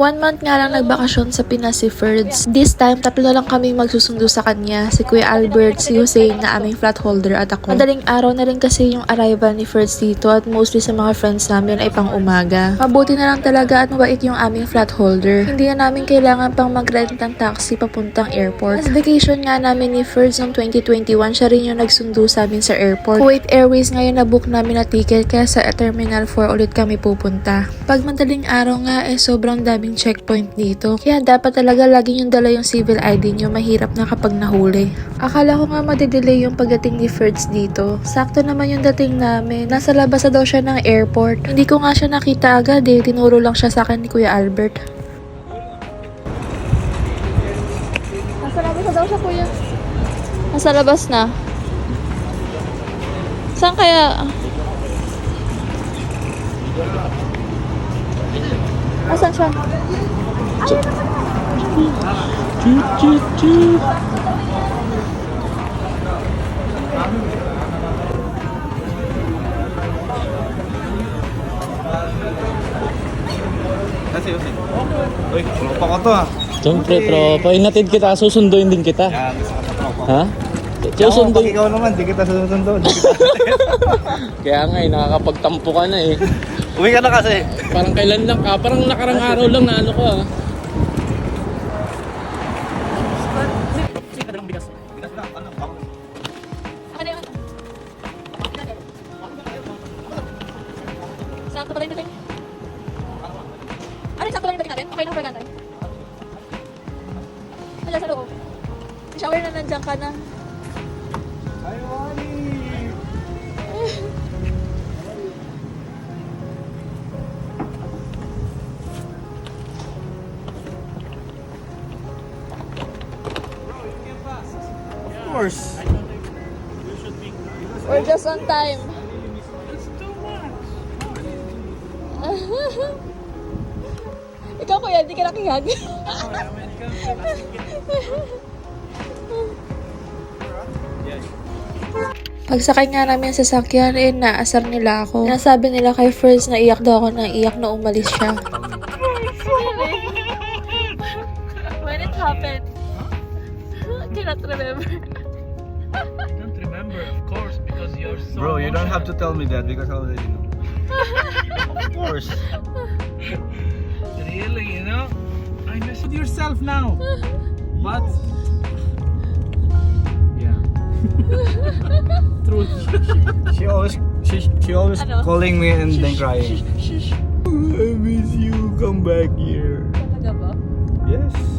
One month nga lang nagbakasyon sa Pinas si Ferds. This time, tatlo lang kami magsusundo sa kanya. Si Kuya Albert, si Hussein na aming flat holder at ako. Madaling araw na rin kasi yung arrival ni Ferds dito at mostly sa mga friends namin ay pang umaga. Mabuti na lang talaga at mabait yung aming flat holder. Hindi na namin kailangan pang mag-rent ng taxi papuntang airport. As vacation nga namin ni Ferds noong 2021, siya rin yung nagsundo sa amin sa airport. Kuwait Airways ngayon na book namin na ticket kaya sa Terminal 4 ulit kami pupunta. Pag madaling araw nga eh sobrang daming checkpoint dito. Kaya dapat talaga lagi yung dala yung civil ID nyo mahirap na kapag nahuli. Akala ko nga madedelay yung pagdating ni Ferds dito. Sakto naman yung dating namin. Nasa labas na daw siya ng airport. Hindi ko nga siya nakita agad eh. Tinuro lang siya sa akin ni Kuya Albert. Nasa labas na daw siya kuya. Nasa labas na. Saan kaya? Asan siya? Toot, toot, toot. Kasi yun eh. Uy, tropa ko to ah. Siyempre, tropa. Inatid kita, susunduin din kita. Yan, gusto ko sa tropa. Ha? Ako, pag Susunduin. ikaw naman, di kita susundo. Di kita. Kaya nga eh, nakakapagtampo ka na eh. Uwi ka na kasi. Parang kailan lang ka, parang nakarang araw lang na ano ko ah. Sakto pala yung dating. Ano yung sakto lang yung dating natin? Okay lang pa gantay. Wala sa loob. Shower na nandiyan ka na. Course. We're just on time. Ikaw kuya, hindi ka nakihag. Pagsakay nga namin sa sasakyan, eh, naasar nila ako. Nasabi nila kay First na iyak daw ako ng iyak na umalis siya. Cannot remember. don't remember, of course, because you're so Bro, you don't have to tell me that because I already know. of course. Really, you know? I mess with yourself now. But... Yeah. Truth. She always she she always Ano? calling me and then crying. I miss you. Come back here. Talaga ba? Yes.